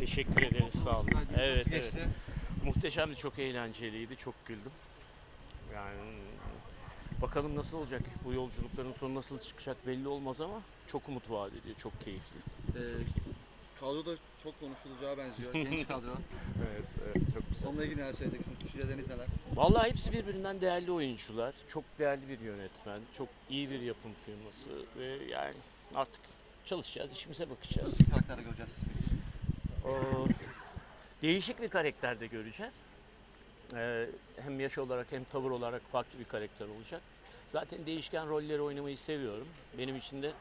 Teşekkür ederiz sağ olun. Evet, evet. Muhteşemdi, çok eğlenceliydi, çok güldüm. Yani bakalım nasıl olacak, bu yolculukların sonu nasıl çıkacak belli olmaz ama çok umut vaat ediyor, çok keyifli. Ee, kadro da çok konuşulacağı benziyor. Genç kadro. Evet, evet çok güzel. Onunla ilgili neler söyleyeceksiniz? Düşünceleriniz neler? Vallahi hepsi birbirinden değerli oyuncular, çok değerli bir yönetmen, çok iyi bir yapım firması ve yani artık çalışacağız, işimize bakacağız. Nasıl bir karakter göreceğiz? O, değişik bir karakterde göreceğiz. Ee, hem yaş olarak hem tavır olarak farklı bir karakter olacak. Zaten değişken rolleri oynamayı seviyorum. Benim için de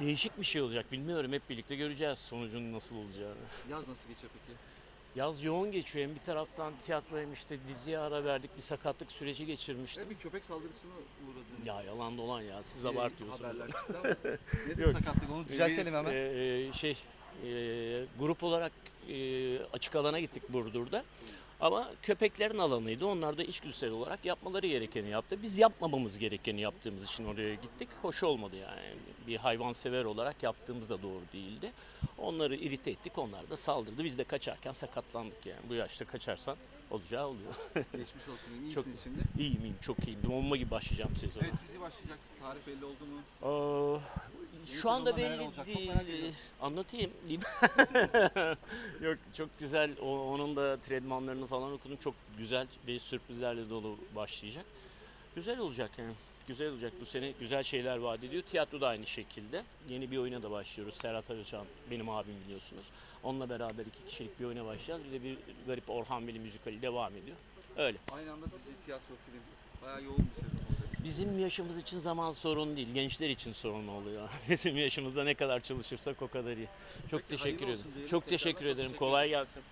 değişik bir şey olacak. Bilmiyorum hep birlikte göreceğiz sonucunun nasıl olacağını. Yaz nasıl geçiyor peki? Yaz yoğun geçiyor. Hem bir taraftan tiyatro hem işte diziye ara verdik. Bir sakatlık süreci geçirmiştim. Ve bir köpek saldırısına uğradınız. Ya yalan dolan ya. Siz Ee, abartıyorsunuz. Haberler çıktı ama sakatlık onu düzeltelim hemen. e, e, şey e, grup olarak e, açık alana gittik Burdur'da. Ama köpeklerin alanıydı. Onlar da içgüdüsel olarak yapmaları gerekeni yaptı. Biz yapmamamız gerekeni yaptığımız için oraya gittik. Hoş olmadı yani. Bir hayvansever olarak yaptığımız da doğru değildi. Onları irite ettik. Onlar da saldırdı. Biz de kaçarken sakatlandık yani. Bu yaşta kaçarsan olacağı oluyor. Geçmiş olsun. İyisiniz Çok- şimdi. iyiyim iyiyim çok iyiyim. Bomba gibi başlayacağım sezona. Evet dizi başlayacak. Tarih belli oldu mu? Aa, şu anda belli değil. ediyorum. Anlatayım. Yok çok güzel. O, onun da tredmanlarını falan okudum. Çok güzel ve sürprizlerle dolu başlayacak. Güzel olacak yani. Güzel olacak bu sene. Güzel şeyler vaat ediyor. Tiyatro da aynı şekilde. Yeni bir oyuna da başlıyoruz. Serhat Arıcan benim abim biliyorsunuz. Onunla beraber iki kişilik bir oyuna başlayacağız. Bir de bir garip Orhan Veli müzikali devam ediyor. Öyle. Aynı anda dizi, tiyatro, film. Bayağı yoğun bir olacak. Bizim yaşımız için zaman sorun değil. Gençler için sorun oluyor. Bizim yaşımızda ne kadar çalışırsak o kadar iyi. Çok Peki, teşekkür ederim. Çok teşekkür ederim. Kolay gelsin.